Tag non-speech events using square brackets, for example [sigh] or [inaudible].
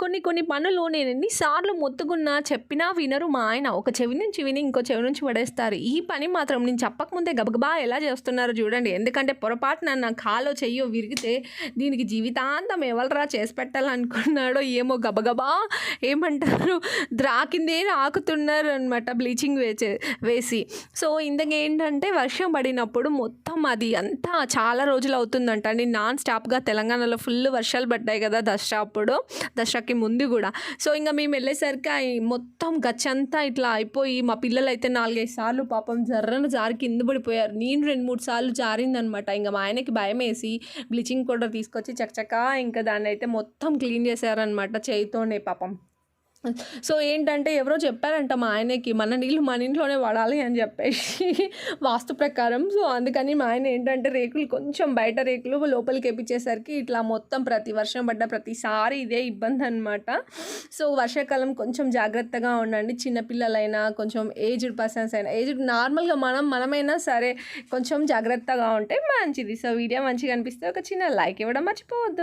కొన్ని కొన్ని పనులు నేను ఎన్నిసార్లు మొత్తుకున్నా చెప్పినా వినరు మా ఆయన. ఒక చెవి నుంచి విని ఇంకో చెవి నుంచి పడేస్తారు. ఈ పని మాత్రం నేను చెప్పకముందే గబగబా ఎలా చేస్తున్నారో చూడండి. ఎందుకంటే పొరపాటున నా కాలో చెయ్యో విరిగితే దీనికి జీవితాంతం ఎవరరా చేసి పెట్టాలనుకున్నాడో ఏమో గబగబా ఏమంటారు? ద్రాకిందే ఆకుతున్నారు అనమాట బ్లీచింగ్ వేచే వేసి. సో ఇంతకేంటంటే వర్షం పడినప్పుడు మొత్తం అది అంతా చాలా రోజులు అవుతుందంట. అండి నాన్ స్టాప్గా తెలంగాణలో ఫుల్ వర్షాలు పడ్డాయి కదా దసరా అప్పుడు. దసరాకి ముందు కూడా. సో ఇంకా మేము వెళ్ళేసరికి మొత్తం గచ్చంతా ఇట్లా అయిపోయి మా పిల్లలు అయితే నాలుగైదు సార్లు పాపం జర్రను జారి కింద పడిపోయారు. నేను రెండు మూడు సార్లు జారిందనమాట. ఇంకా మా ఆయనకి భయం వేసి బ్లీచింగ్ పౌడర్ తీసుకొచ్చి చకచకా ఇంకా దాన్ని అయితే మొత్తం క్లీన్ చేశారనమాట చేయితోనే పాపం. సో ఏంటంటే ఎవరో చెప్పారంట మా ఆయనకి మన నీళ్ళు మన ఇంట్లోనే వాడాలి అని చెప్పేసి [laughs] వాస్తు ప్రకారం. సో అందుకని మా ఆయన ఏంటంటే రేకులు కొంచెం బయట రేకులు లోపలికి వేపించేసరికి ఇట్లా మొత్తం ప్రతి వర్షం పడ్డ ప్రతిసారి ఇదే ఇబ్బంది అనమాట సో వర్షాకాలం కొంచెం జాగ్రత్తగా ఉండండి. చిన్నపిల్లలైనా కొంచెం ఏజ్డ్ పర్సన్స్ అయినా ఏజ్డ్ నార్మల్గా మనం మనమైనా సరే కొంచెం జాగ్రత్తగా ఉంటే మంచిది. సో వీడియో మంచిగా అనిపిస్తే ఒక చిన్న లైక్ ఇవ్వడం మర్చిపోవద్దు.